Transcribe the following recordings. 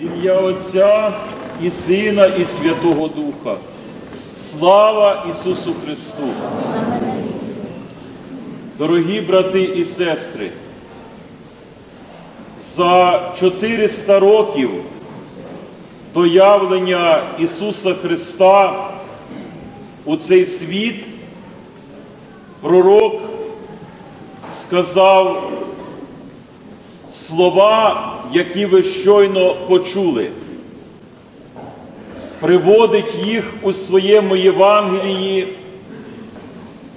ім'я Отця і Сина, і Святого Духа. Слава Ісусу Христу! Дорогі брати і сестри, за 400 років до явлення Ісуса Христа у цей світ пророк сказав слова, які ви щойно почули, приводить їх у своєму Євангелії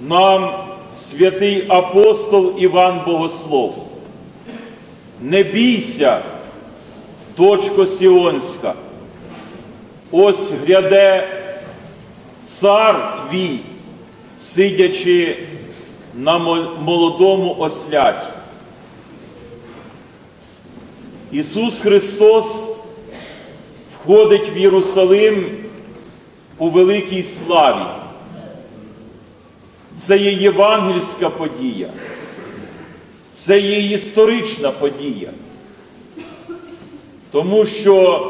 нам святий апостол Іван Богослов. Не бійся, дочко Сіонська, ось гряде цар твій, сидячи на молодому осляті. Ісус Христос входить в Єрусалим у великій славі. Це є євангельська подія, це є історична подія. Тому що,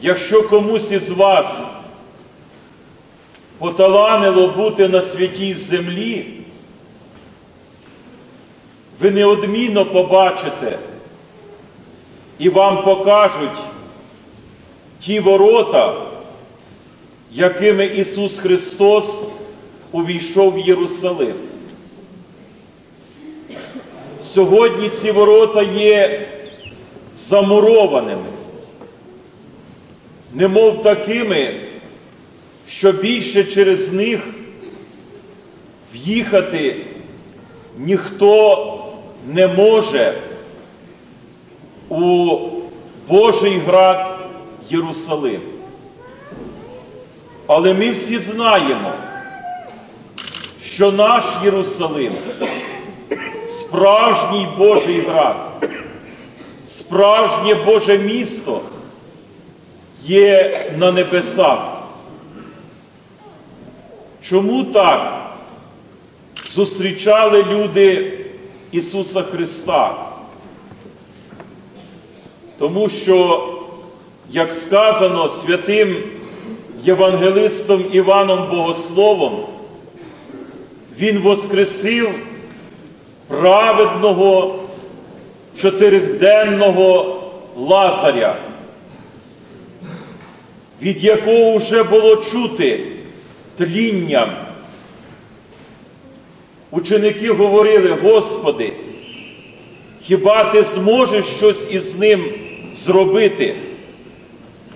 якщо комусь із вас поталанило бути на святій землі, ви неодмінно побачите і вам покажуть ті ворота, якими Ісус Христос увійшов в Єрусалим. Сьогодні ці ворота є замурованими, немов такими, що більше через них в'їхати ніхто не може у Божий град Єрусалим. Але ми всі знаємо, що наш Єрусалим справжній Божий град, справжнє Боже місто є на небесах. Чому так зустрічали люди Ісуса Христа? Тому що, як сказано святим Євангелистом Іваном Богословом, Він воскресив праведного чотириденного Лазаря, від якого вже було чути тлінням. Ученики говорили, Господи, хіба ти зможеш щось із ним зробити,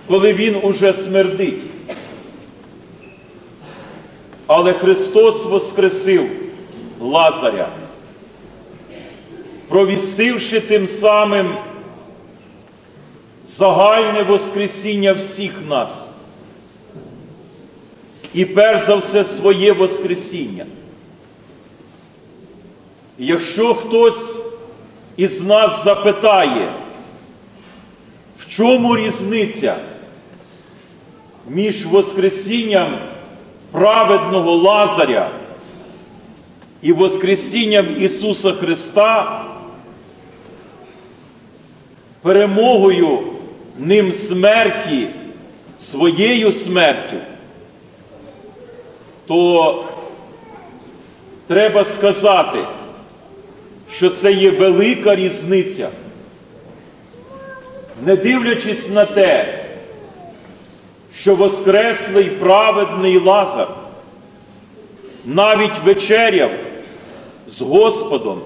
коли він уже смердить? Але Христос воскресив Лазаря, провістивши тим самим загальне Воскресіння всіх нас. І перш за все своє Воскресіння. Якщо хтось із нас запитає, в чому різниця між Воскресінням праведного Лазаря і Воскресінням Ісуса Христа, перемогою ним смерті, своєю смертю, то треба сказати, що це є велика різниця. Не дивлячись на те, що воскреслий праведний Лазар навіть вечеряв з Господом,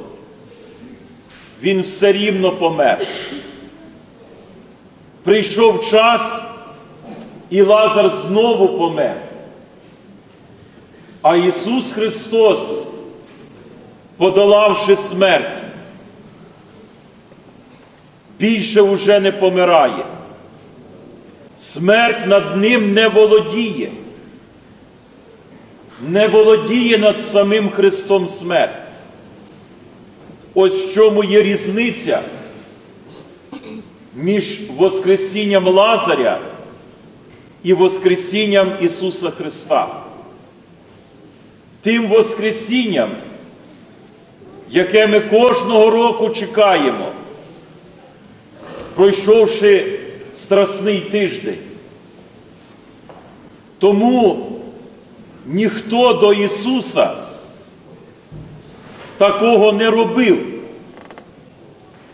він все рівно помер. Прийшов час, і Лазар знову помер. А Ісус Христос, подолавши смерть, більше уже не помирає. Смерть над ним не володіє, не володіє над самим Христом смерть. Ось в чому є різниця між Воскресінням Лазаря і Воскресінням Ісуса Христа. Тим Воскресінням, яке ми кожного року чекаємо, пройшовши страсний тиждень. Тому ніхто до Ісуса такого не робив.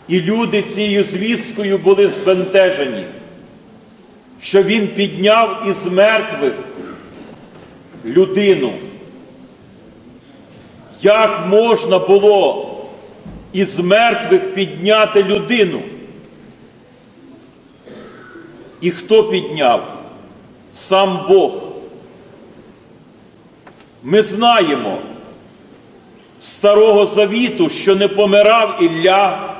І люди цією звісткою були збентежені, що Він підняв із мертвих людину. Як можна було із мертвих підняти людину? І хто підняв? Сам Бог. Ми знаємо Старого Завіту, що не помирав Ілля,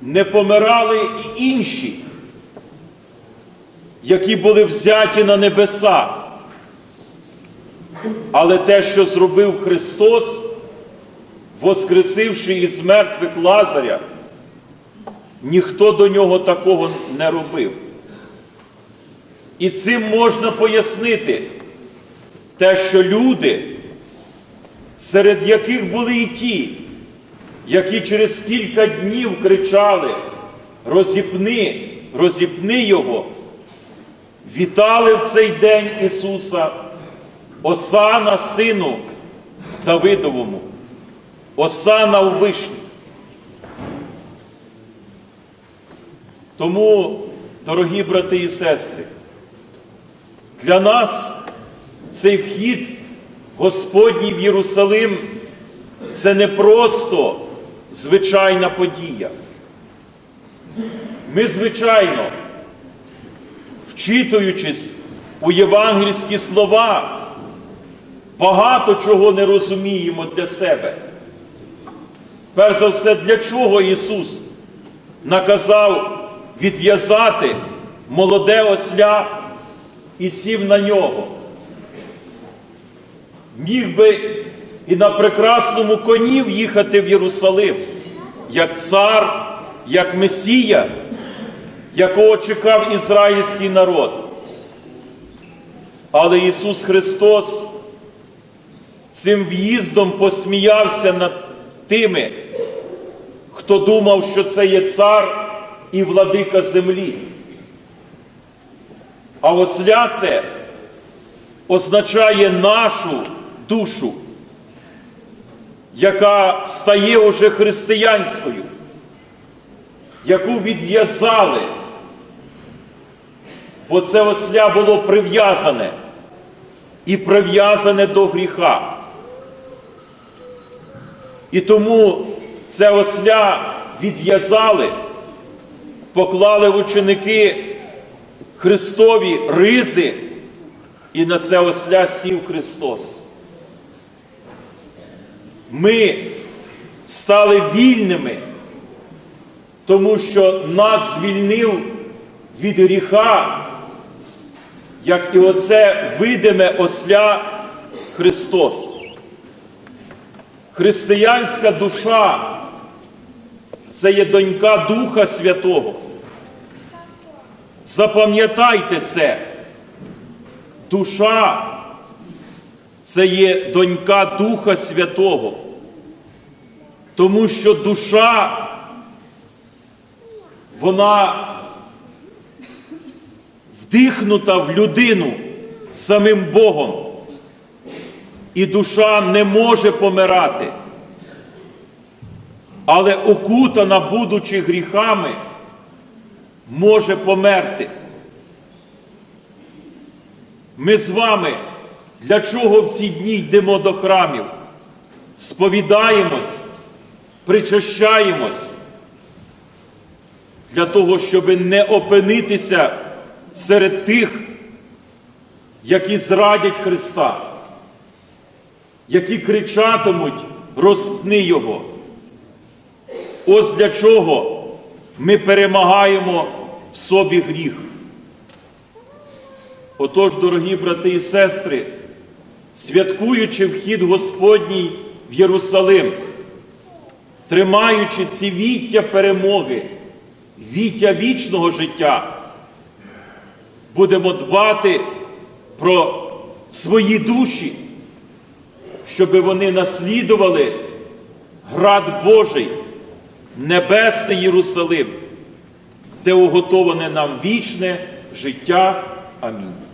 не помирали і інші, які були взяті на небеса. Але те, що зробив Христос, воскресивши із мертвих Лазаря, ніхто до нього такого не робив. І цим можна пояснити те, що люди, серед яких були і ті, які через кілька днів кричали розіпни, розіпни Його, вітали в цей день Ісуса, Осана Сину Давидовому, Осана у вишні. Тому, дорогі брати і сестри, для нас цей вхід Господній в Єрусалим це не просто звичайна подія. Ми, звичайно, вчитуючись у євангельські слова, багато чого не розуміємо для себе. Перш за все, для чого Ісус наказав відв'язати молоде осля і сів на нього. Міг би і на прекрасному коні в'їхати в Єрусалим, як цар, як Месія, якого чекав ізраїльський народ. Але Ісус Христос цим в'їздом посміявся над тими, хто думав, що це є цар і владика землі. А осля це означає нашу душу, яка стає уже християнською, яку відв'язали, бо це осля було прив'язане і прив'язане до гріха. І тому це осля відв'язали, поклали в ученики Христові ризи, і на це осля сів Христос. Ми стали вільними, тому що нас звільнив від гріха, як і оце видиме осля Христос. Християнська душа це є донька Духа Святого. Запам'ятайте це. Душа це є донька Духа Святого. Тому що душа, вона вдихнута в людину самим Богом. І душа не може помирати. Але окутана, будучи гріхами, може померти. Ми з вами для чого в ці дні йдемо до храмів? Сповідаємось, причащаємось для того, щоб не опинитися серед тих, які зрадять Христа, які кричатимуть, розпни Його. Ось для чого ми перемагаємо в собі гріх. Отож, дорогі брати і сестри, святкуючи вхід Господній в Єрусалим, тримаючи ці віття перемоги, віття вічного життя, будемо дбати про свої душі, щоб вони наслідували град Божий, небесний Єрусалим, де уготоване нам вічне життя. Амінь.